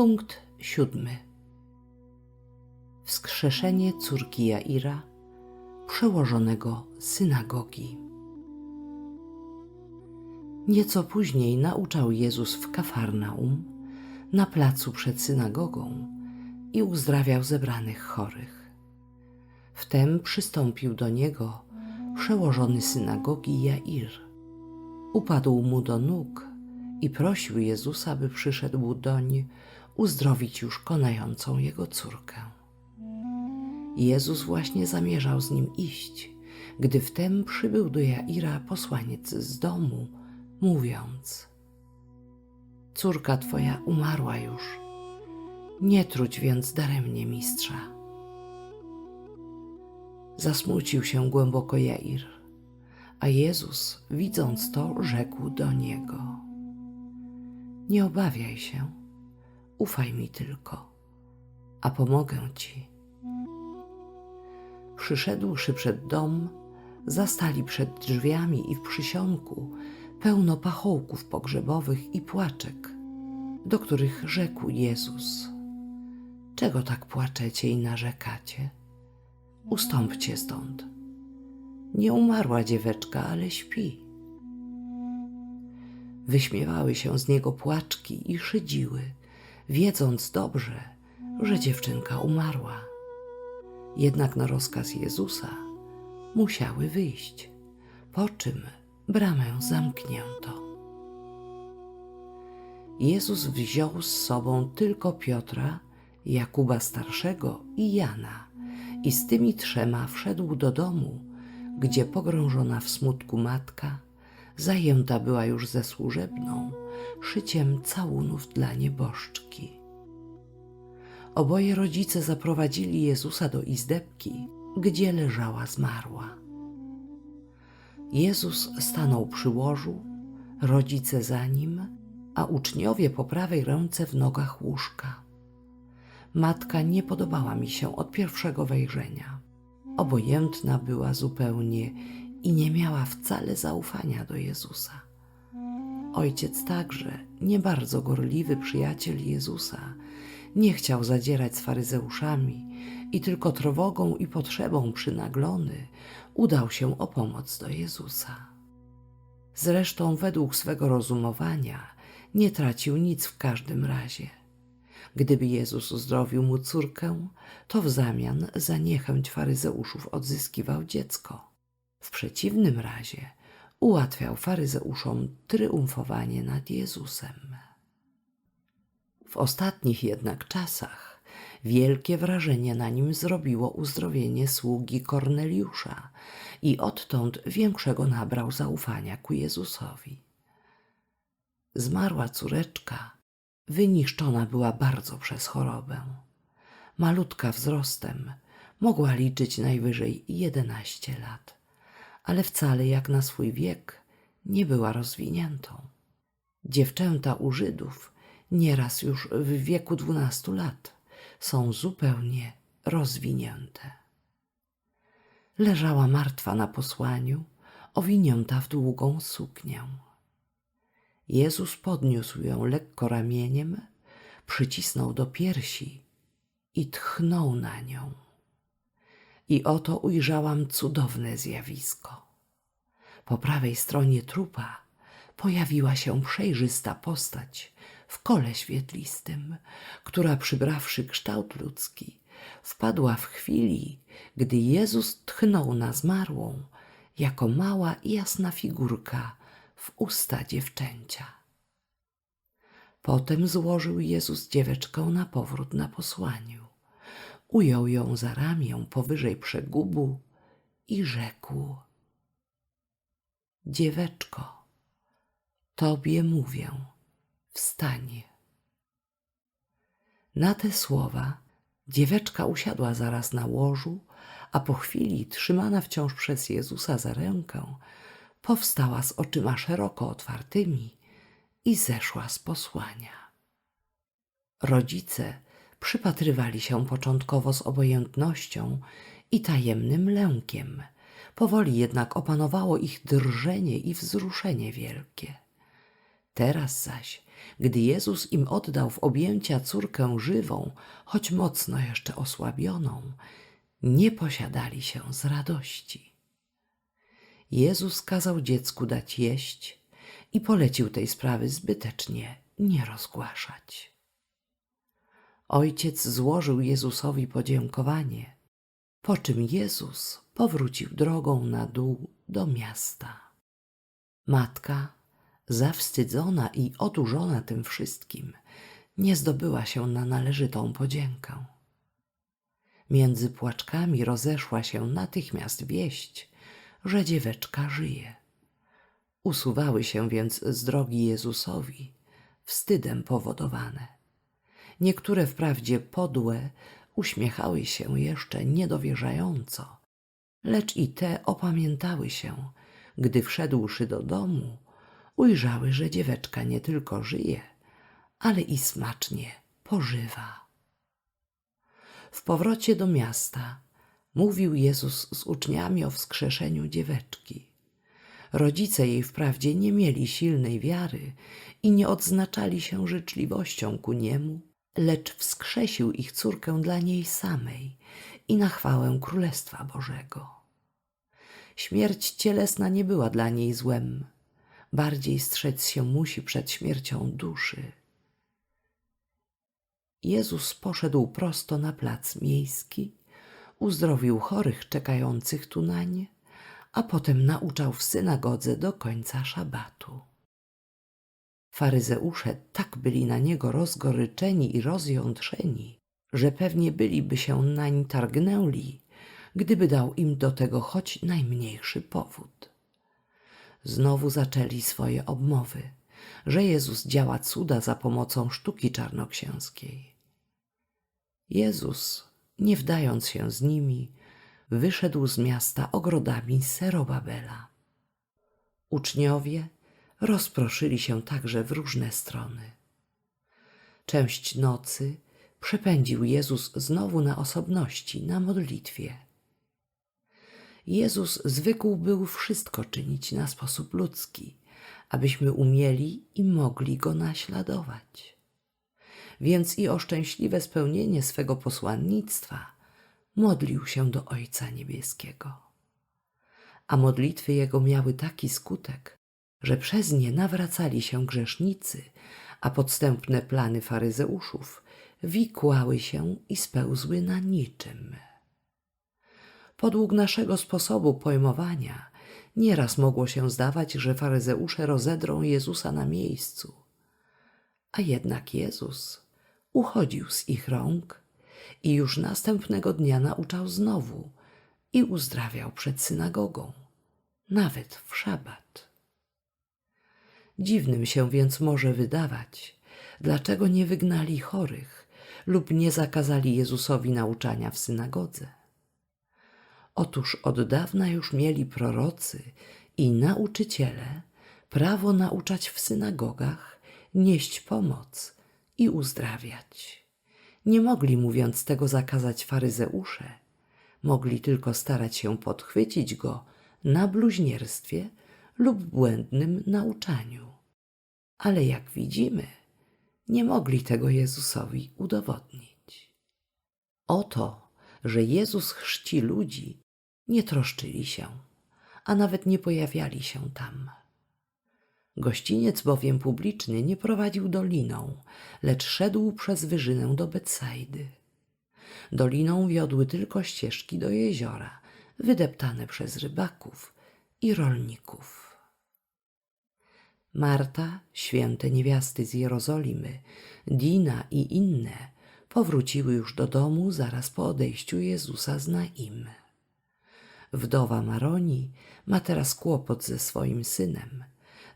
Punkt siódmy. Wskrzeszenie córki Jaira, przełożonego synagogi. Nieco później nauczał Jezus w Kafarnaum, na placu przed synagogą i uzdrawiał zebranych chorych. Wtem przystąpił do niego przełożony synagogi Jair. Upadł mu do nóg i prosił Jezusa, by przyszedł doń uzdrowić już konającą jego córkę. Jezus właśnie zamierzał z nim iść, gdy wtem przybył do Jaira posłaniec z domu, mówiąc: Córka twoja umarła już, nie truć więc daremnie mistrza. Zasmucił się głęboko Jair, a Jezus, widząc to, rzekł do niego: Nie obawiaj się, ufaj mi tylko, a pomogę ci. Przyszedłszy przed dom, zastali przed drzwiami i w przysionku pełno pachołków pogrzebowych i płaczek, do których rzekł Jezus: Czego tak płaczecie i narzekacie? Ustąpcie stąd. Nie umarła dzieweczka, ale śpi. Wyśmiewały się z niego płaczki i szydziły, wiedząc dobrze, że dziewczynka umarła. Jednak na rozkaz Jezusa musiały wyjść, po czym bramę zamknięto. Jezus wziął z sobą tylko Piotra, Jakuba starszego i Jana i z tymi trzema wszedł do domu, gdzie pogrążona w smutku matka zajęta była już ze służebną szyciem całunów dla nieboszczki. Oboje rodzice zaprowadzili Jezusa do izdebki, gdzie leżała zmarła. Jezus stanął przy łożu, rodzice za nim, a uczniowie po prawej ręce w nogach łóżka. Matka nie podobała mi się od pierwszego wejrzenia. Obojętna była zupełnie i nie miała wcale zaufania do Jezusa. Ojciec także, nie bardzo gorliwy przyjaciel Jezusa, nie chciał zadzierać z faryzeuszami i tylko trwogą i potrzebą przynaglony udał się o pomoc do Jezusa. Zresztą według swego rozumowania nie tracił nic w każdym razie. Gdyby Jezus uzdrowił mu córkę, to w zamian za niechęć faryzeuszów odzyskiwał dziecko. W przeciwnym razie ułatwiał faryzeuszom triumfowanie nad Jezusem. W ostatnich jednak czasach wielkie wrażenie na nim zrobiło uzdrowienie sługi Korneliusza i odtąd większego nabrał zaufania ku Jezusowi. Zmarła córeczka wyniszczona była bardzo przez chorobę. Malutka wzrostem, mogła liczyć najwyżej jedenaście lat, ale wcale jak na swój wiek nie była rozwiniętą. Dziewczęta u Żydów nieraz już w wieku dwunastu lat są zupełnie rozwinięte. Leżała martwa na posłaniu, owinięta w długą suknię. Jezus podniósł ją lekko ramieniem, przycisnął do piersi i tchnął na nią. I oto ujrzałam cudowne zjawisko. Po prawej stronie trupa pojawiła się przejrzysta postać w kole świetlistym, która przybrawszy kształt ludzki, wpadła w chwili, gdy Jezus tchnął na zmarłą, jako mała i jasna figurka w usta dziewczęcia. Potem złożył Jezus dzieweczkę na powrót na posłaniu. Ujął ją za ramię powyżej przegubu i rzekł: Dzieweczko, tobie mówię, wstań. Na te słowa dzieweczka usiadła zaraz na łożu, a po chwili, trzymana wciąż przez Jezusa za rękę, powstała z oczyma szeroko otwartymi i zeszła z posłania. Rodzice przypatrywali się początkowo z obojętnością i tajemnym lękiem. Powoli jednak opanowało ich drżenie i wzruszenie wielkie. Teraz zaś, Gdy Jezus im oddał w objęcia córkę żywą, choć mocno jeszcze osłabioną, nie posiadali się z radości. Jezus kazał dziecku dać jeść i polecił tej sprawy zbytecznie nie rozgłaszać. Ojciec złożył Jezusowi podziękowanie, po czym Jezus powrócił drogą na dół do miasta. Matka, zawstydzona i odurzona tym wszystkim, nie zdobyła się na należytą podziękę. Między płaczkami rozeszła się natychmiast wieść, że dzieweczka żyje. Usuwały się więc z drogi Jezusowi, wstydem powodowane. Niektóre wprawdzie podłe uśmiechały się jeszcze niedowierzająco, lecz i te opamiętały się, gdy wszedłszy do domu, ujrzały, że dzieweczka nie tylko żyje, ale i smacznie pożywa. W powrocie do miasta mówił Jezus z uczniami o wskrzeszeniu dzieweczki. Rodzice jej wprawdzie nie mieli silnej wiary i nie odznaczali się życzliwością ku niemu, lecz wskrzesił ich córkę dla niej samej i na chwałę Królestwa Bożego. Śmierć cielesna nie była dla niej złem, bardziej strzec się musi przed śmiercią duszy. Jezus poszedł prosto na plac miejski, uzdrowił chorych czekających tu nań, a potem nauczał w synagodze do końca szabatu. Faryzeusze tak byli na niego rozgoryczeni i rozjątrzeni, że pewnie byliby się nań targnęli, gdyby dał im do tego choć najmniejszy powód. Znowu zaczęli swoje obmowy, że Jezus działa cuda za pomocą sztuki czarnoksięskiej. Jezus, nie wdając się z nimi, wyszedł z miasta ogrodami Serobabela. Uczniowie rozproszyli się także w różne strony. Część nocy przepędził Jezus znowu na osobności, na modlitwie. Jezus zwykł był wszystko czynić na sposób ludzki, abyśmy umieli i mogli go naśladować. Więc i o szczęśliwe spełnienie swego posłannictwa modlił się do Ojca Niebieskiego. A modlitwy jego miały taki skutek, że przez nie nawracali się grzesznicy, a podstępne plany faryzeuszów wikłały się i spełzły na niczym. Podług naszego sposobu pojmowania nieraz mogło się zdawać, że faryzeusze rozedrą Jezusa na miejscu. A jednak Jezus uchodził z ich rąk i już następnego dnia nauczał znowu i uzdrawiał przed synagogą, nawet w szabat. Dziwnym się więc może wydawać, dlaczego nie wygnali chorych lub nie zakazali Jezusowi nauczania w synagodze. Otóż od dawna już mieli prorocy i nauczyciele prawo nauczać w synagogach, nieść pomoc i uzdrawiać. Nie mogli, mówiąc tego, zakazać faryzeusze, mogli tylko starać się podchwycić go na bluźnierstwie lub błędnym nauczaniu. Ale jak widzimy, nie mogli tego Jezusowi udowodnić. Oto, że Jezus chrzci ludzi, nie troszczyli się, a nawet nie pojawiali się tam. Gościniec bowiem publiczny nie prowadził doliną, lecz szedł przez wyżynę do Betsajdy. Doliną wiodły tylko ścieżki do jeziora, wydeptane przez rybaków i rolników. Marta, święte niewiasty z Jerozolimy, Dina i inne powróciły już do domu zaraz po odejściu Jezusa z Naim. Wdowa Maroni ma teraz kłopot ze swoim synem.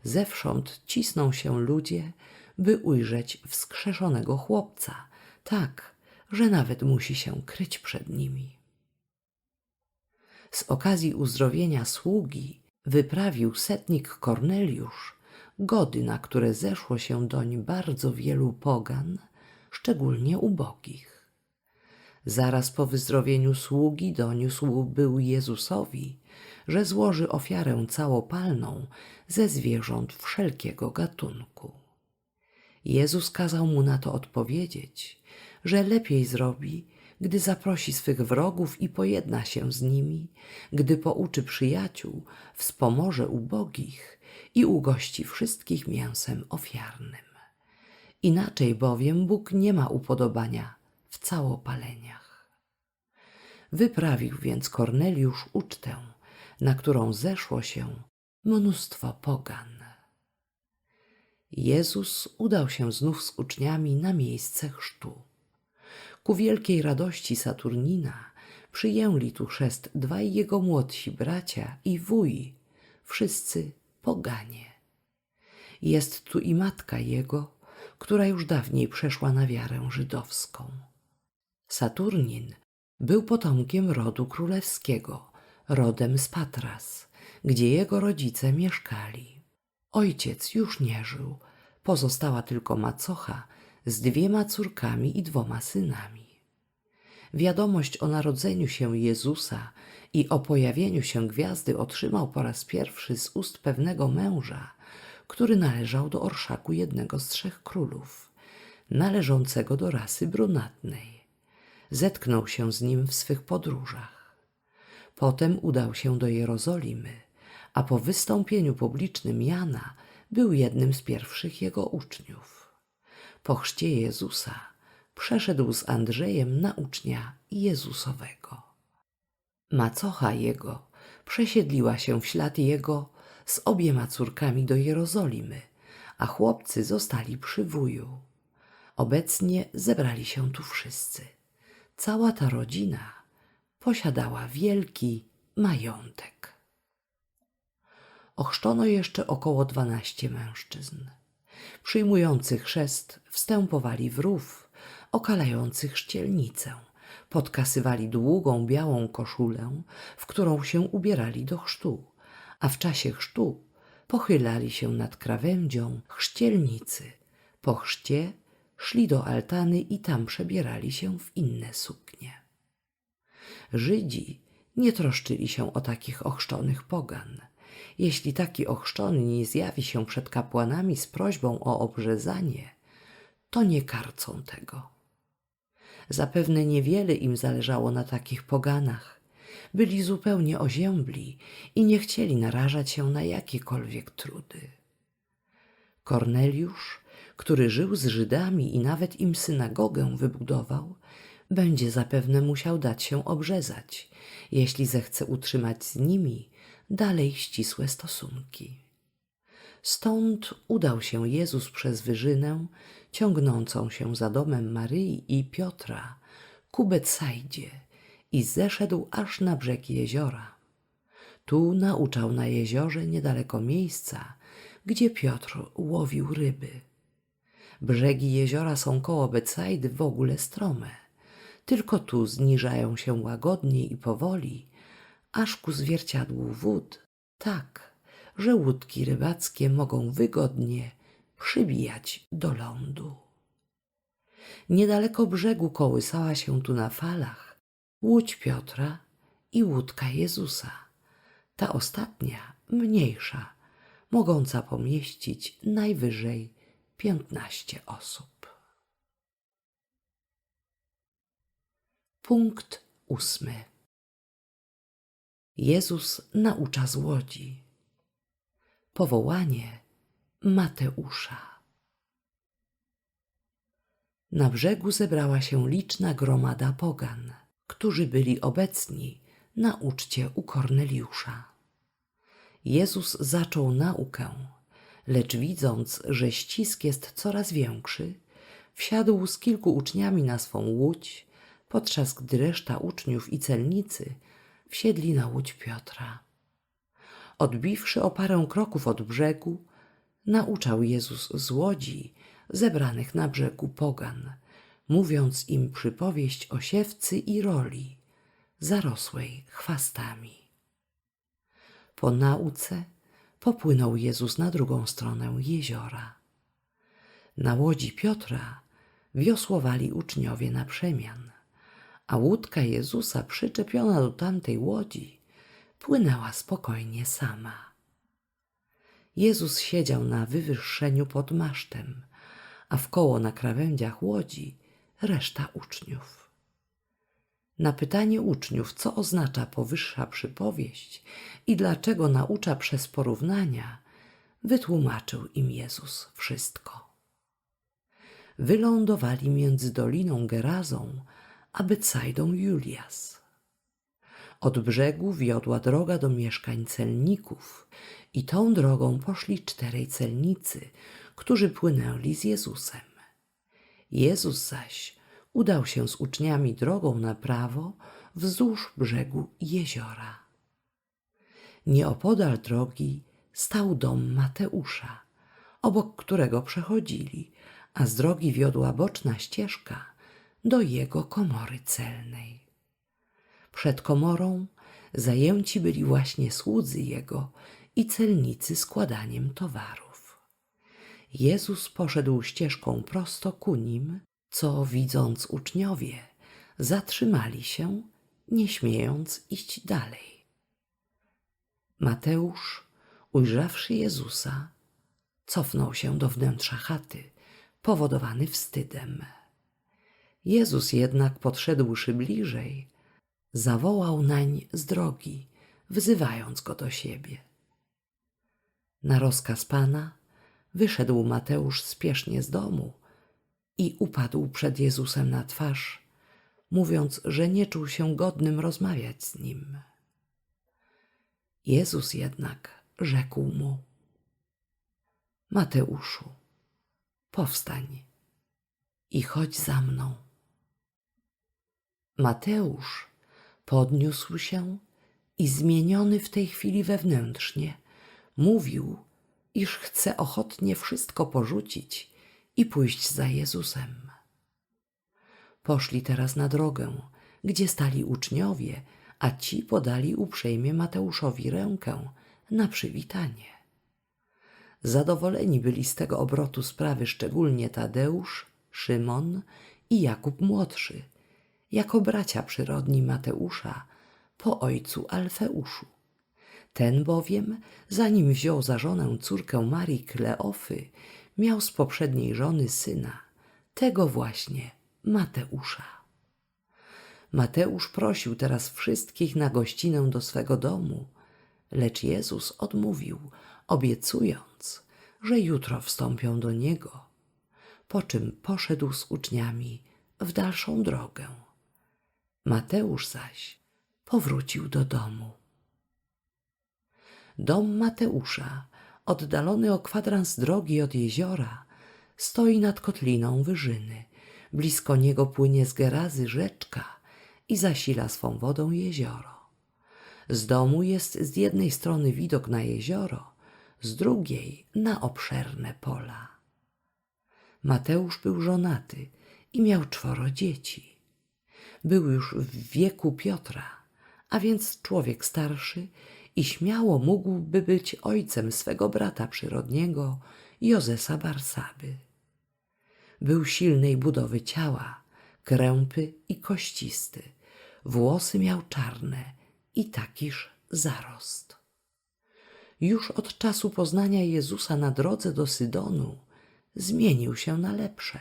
Zewsząd cisną się ludzie, by ujrzeć wskrzeszonego chłopca, tak, że nawet musi się kryć przed nimi. Z okazji uzdrowienia sługi wyprawił setnik Korneliusz gody, na które zeszło się doń bardzo wielu pogan, szczególnie ubogich. Zaraz po wyzdrowieniu sługi doniósł był Jezusowi, że złoży ofiarę całopalną ze zwierząt wszelkiego gatunku. Jezus kazał mu na to odpowiedzieć, że lepiej zrobi, gdy zaprosi swych wrogów i pojedna się z nimi, gdy pouczy przyjaciół, wspomoże ubogich i ugości wszystkich mięsem ofiarnym. Inaczej bowiem Bóg nie ma upodobania w całopaleniach. Wyprawił więc Korneliusz ucztę, na którą zeszło się mnóstwo pogan. Jezus udał się znów z uczniami na miejsce chrztu. Ku wielkiej radości Saturnina przyjęli tu chrzest dwaj jego młodsi bracia i wuj, wszyscy poganie. Jest tu i matka jego, która już dawniej przeszła na wiarę żydowską. Saturnin był potomkiem rodu królewskiego, rodem z Patras, gdzie jego rodzice mieszkali. Ojciec już nie żył, pozostała tylko macocha z dwiema córkami i dwoma synami. Wiadomość o narodzeniu się Jezusa i o pojawieniu się gwiazdy otrzymał po raz pierwszy z ust pewnego męża, który należał do orszaku jednego z trzech królów, należącego do rasy brunatnej. Zetknął się z nim w swych podróżach. Potem udał się do Jerozolimy, a po wystąpieniu publicznym Jana był jednym z pierwszych jego uczniów. Po chrzcie Jezusa przeszedł z Andrzejem na ucznia Jezusowego. Macocha jego przesiedliła się w ślad jego z obiema córkami do Jerozolimy, a chłopcy zostali przy wuju. Obecnie zebrali się tu wszyscy. Cała ta rodzina posiadała wielki majątek. Ochrzczono jeszcze około dwanaście mężczyzn. Przyjmujący chrzest wstępowali w rów, okalający chrzcielnicę. Podkasywali długą białą koszulę, w którą się ubierali do chrztu, a w czasie chrztu pochylali się nad krawędzią chrzcielnicy. Po chrzcie szli do altany i tam przebierali się w inne suknie. Żydzi nie troszczyli się o takich ochrzczonych pogan. Jeśli taki ochrzczony nie zjawi się przed kapłanami z prośbą o obrzezanie, to nie karcą tego. Zapewne niewiele im zależało na takich poganach. Byli zupełnie oziębli i nie chcieli narażać się na jakiekolwiek trudy. Korneliusz, który żył z Żydami i nawet im synagogę wybudował, będzie zapewne musiał dać się obrzezać, jeśli zechce utrzymać z nimi dalej ścisłe stosunki. Stąd udał się Jezus przez wyżynę, ciągnącą się za domem Maryi i Piotra, ku Betsajdzie i zeszedł aż na brzeg jeziora. Tu nauczał na jeziorze niedaleko miejsca, gdzie Piotr łowił ryby. Brzegi jeziora są koło Betsajdy w ogóle strome. Tylko tu zniżają się łagodnie i powoli, aż ku zwierciadłu wód, tak, że łódki rybackie mogą wygodnie przybijać do lądu. Niedaleko brzegu kołysała się tu na falach łódź Piotra i łódka Jezusa. Ta ostatnia, mniejsza, mogąca pomieścić najwyżej piętnaście osób. Punkt ósmy. Jezus naucza z łodzi. Powołanie Mateusza. Na brzegu zebrała się liczna gromada pogan, którzy byli obecni na uczcie u Korneliusza. Jezus zaczął naukę, lecz widząc, że ścisk jest coraz większy, wsiadł z kilku uczniami na swą łódź, podczas gdy reszta uczniów i celnicy wsiedli na łódź Piotra. Odbiwszy o parę kroków od brzegu, nauczał Jezus z łodzi zebranych na brzegu pogan, mówiąc im przypowieść o siewcy i roli, zarosłej chwastami. Po nauce popłynął Jezus na drugą stronę jeziora. Na łodzi Piotra wiosłowali uczniowie na przemian, a łódka Jezusa przyczepiona do tamtej łodzi płynęła spokojnie sama. Jezus siedział na wywyższeniu pod masztem, a wkoło na krawędziach łodzi reszta uczniów. Na pytanie uczniów, co oznacza powyższa przypowieść i dlaczego naucza przez porównania, wytłumaczył im Jezus wszystko. Wylądowali między Doliną Gerazą a Becajdą Julias. Od brzegu wiodła droga do mieszkań celników i tą drogą poszli czterej celnicy, którzy płynęli z Jezusem. Jezus zaś udał się z uczniami drogą na prawo wzdłuż brzegu jeziora. Nieopodal drogi stał dom Mateusza, obok którego przechodzili, a z drogi wiodła boczna ścieżka do jego komory celnej. Przed komorą zajęci byli właśnie słudzy jego i celnicy składaniem towarów. Jezus poszedł ścieżką prosto ku nim, co widząc uczniowie, zatrzymali się, nie śmiejąc iść dalej. Mateusz, ujrzawszy Jezusa, cofnął się do wnętrza chaty, powodowany wstydem. Jezus jednak podszedłszy bliżej, zawołał nań z drogi, wzywając go do siebie. Na rozkaz Pana wyszedł Mateusz spiesznie z domu i upadł przed Jezusem na twarz, mówiąc, że nie czuł się godnym rozmawiać z nim. Jezus jednak rzekł mu: Mateuszu, powstań i chodź za mną. Mateusz podniósł się i zmieniony w tej chwili wewnętrznie, mówił, iż chce ochotnie wszystko porzucić i pójść za Jezusem. Poszli teraz na drogę, gdzie stali uczniowie, a ci podali uprzejmie Mateuszowi rękę na przywitanie. Zadowoleni byli z tego obrotu sprawy szczególnie Tadeusz, Szymon i Jakub młodszy, jako bracia przyrodni Mateusza po ojcu Alfeuszu. Ten bowiem, zanim wziął za żonę córkę Marii Kleofy, miał z poprzedniej żony syna, tego właśnie Mateusza. Mateusz prosił teraz wszystkich na gościnę do swego domu, lecz Jezus odmówił, obiecując, że jutro wstąpią do niego, po czym poszedł z uczniami w dalszą drogę. Mateusz zaś powrócił do domu. Dom Mateusza, oddalony o kwadrans drogi od jeziora, stoi nad kotliną wyżyny. Blisko niego płynie z Gerazy rzeczka i zasila swą wodą jezioro. Z domu jest z jednej strony widok na jezioro, z drugiej na obszerne pola. Mateusz był żonaty i miał czworo dzieci. Był już w wieku Piotra, a więc człowiek starszy i śmiało mógłby być ojcem swego brata przyrodniego, Jozesa Barsaby. Był silnej budowy ciała, krępy i kościsty, włosy miał czarne i takiż zarost. Już od czasu poznania Jezusa na drodze do Sydonu zmienił się na lepsze.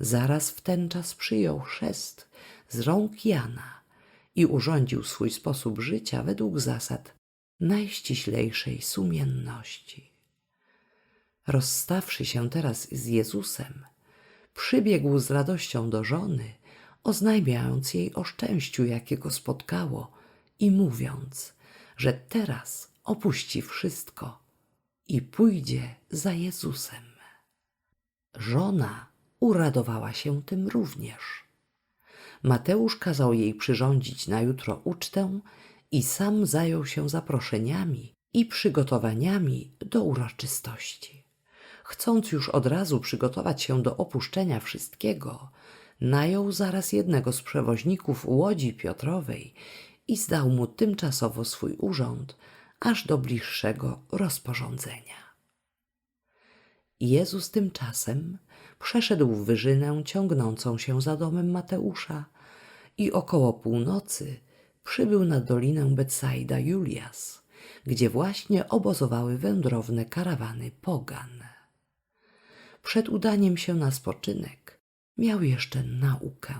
Zaraz w ten czas przyjął chrzest z rąk Jana i urządził swój sposób życia według zasad najściślejszej sumienności. Rozstawszy się teraz z Jezusem, przybiegł z radością do żony, oznajmiając jej o szczęściu, jakie go spotkało i mówiąc, że teraz opuści wszystko i pójdzie za Jezusem. Żona uradowała się tym również. Mateusz kazał jej przyrządzić na jutro ucztę i sam zajął się zaproszeniami i przygotowaniami do uroczystości. Chcąc już od razu przygotować się do opuszczenia wszystkiego, najął zaraz jednego z przewoźników łodzi Piotrowej i zdał mu tymczasowo swój urząd aż do bliższego rozporządzenia. Jezus tymczasem przeszedł wyżynę ciągnącą się za domem Mateusza i około północy przybył na dolinę Betsaida Julias, gdzie właśnie obozowały wędrowne karawany pogan. przed udaniem się na spoczynek miał jeszcze naukę.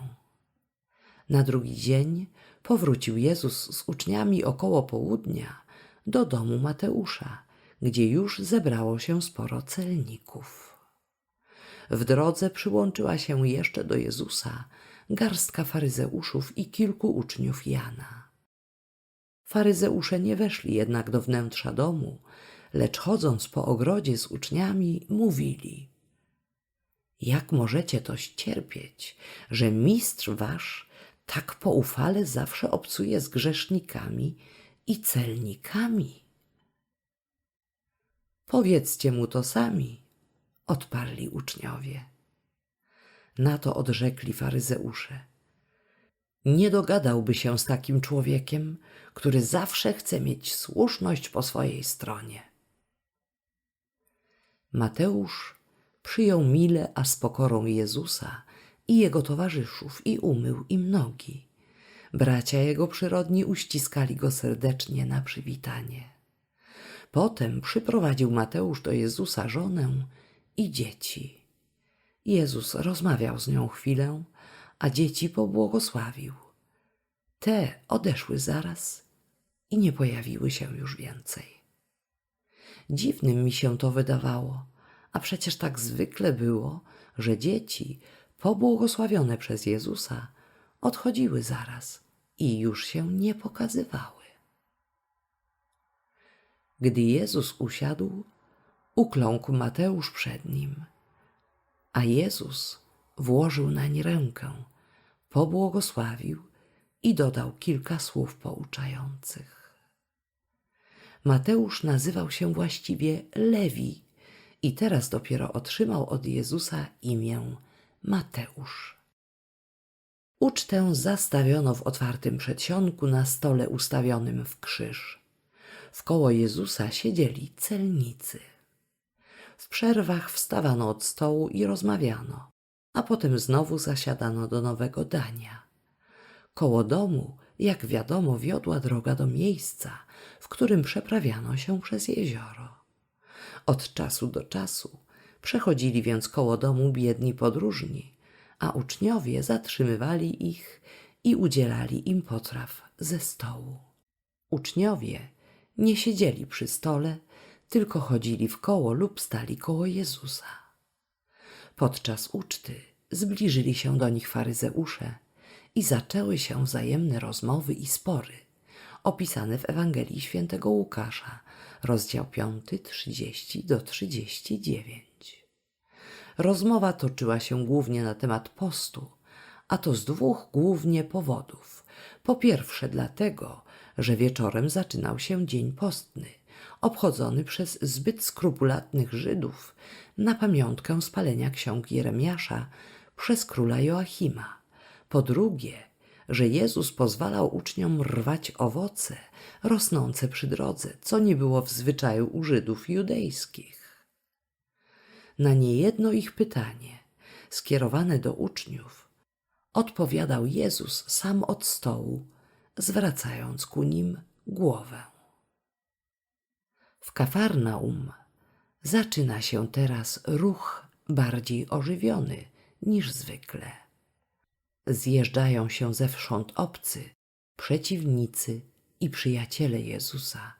Na drugi dzień powrócił Jezus z uczniami około południa do domu Mateusza, gdzie już zebrało się sporo celników. W drodze przyłączyła się jeszcze do Jezusa garstka faryzeuszów i kilku uczniów Jana. Faryzeusze nie weszli jednak do wnętrza domu, lecz chodząc po ogrodzie z uczniami, mówili: Jak możecie toś cierpieć, że mistrz wasz tak poufale zawsze obcuje z grzesznikami i celnikami? Powiedzcie mu to sami, odparli uczniowie. Na to odrzekli faryzeusze. Nie dogadałby się z takim człowiekiem, który zawsze chce mieć słuszność po swojej stronie. Mateusz przyjął mile, a z pokorą Jezusa i jego towarzyszów i umył im nogi. Bracia jego przyrodni uściskali go serdecznie na przywitanie. Potem przyprowadził Mateusz do Jezusa żonę i dzieci. Jezus rozmawiał z nią chwilę, a dzieci pobłogosławił. Te odeszły zaraz i nie pojawiły się już więcej. Dziwnym mi się to wydawało, a przecież tak zwykle było, że dzieci, pobłogosławione przez Jezusa, odchodziły zaraz i już się nie pokazywały. Gdy Jezus usiadł, ukląkł Mateusz przed nim, a Jezus włożył nań rękę, pobłogosławił i dodał kilka słów pouczających. Mateusz nazywał się właściwie Lewi i teraz dopiero otrzymał od Jezusa imię Mateusz. Ucztę zastawiono w otwartym przedsionku na stole ustawionym w krzyż. Wkoło Jezusa siedzieli celnicy. W przerwach wstawano od stołu i rozmawiano, a potem znowu zasiadano do nowego dania. Koło domu, jak wiadomo, wiodła droga do miejsca, w którym przeprawiano się przez jezioro. Od czasu do czasu przechodzili więc koło domu biedni podróżni, a uczniowie zatrzymywali ich i udzielali im potraw ze stołu. Uczniowie nie siedzieli przy stole, tylko chodzili w koło lub stali koło Jezusa. Podczas uczty zbliżyli się do nich faryzeusze i zaczęły się wzajemne rozmowy i spory, opisane w Ewangelii świętego Łukasza, rozdział 5, 30 do 39. Rozmowa toczyła się głównie na temat postu, a to z dwóch głównie powodów. Po pierwsze dlatego, że wieczorem zaczynał się dzień postny, obchodzony przez zbyt skrupulatnych Żydów na pamiątkę spalenia ksiąg Jeremiasza przez króla Joachima. Po drugie, że Jezus pozwalał uczniom rwać owoce rosnące przy drodze, co nie było w zwyczaju u Żydów judejskich. Na niejedno ich pytanie, skierowane do uczniów, odpowiadał Jezus sam od stołu, zwracając ku nim głowę. W Kafarnaum zaczyna się teraz ruch bardziej ożywiony niż zwykle. Zjeżdżają się zewsząd obcy, przeciwnicy i przyjaciele Jezusa,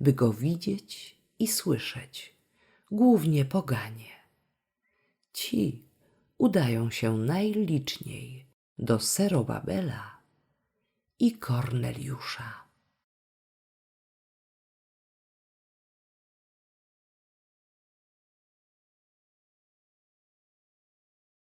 by go widzieć i słyszeć, głównie poganie. Ci udają się najliczniej do Serobabela i Korneliusza.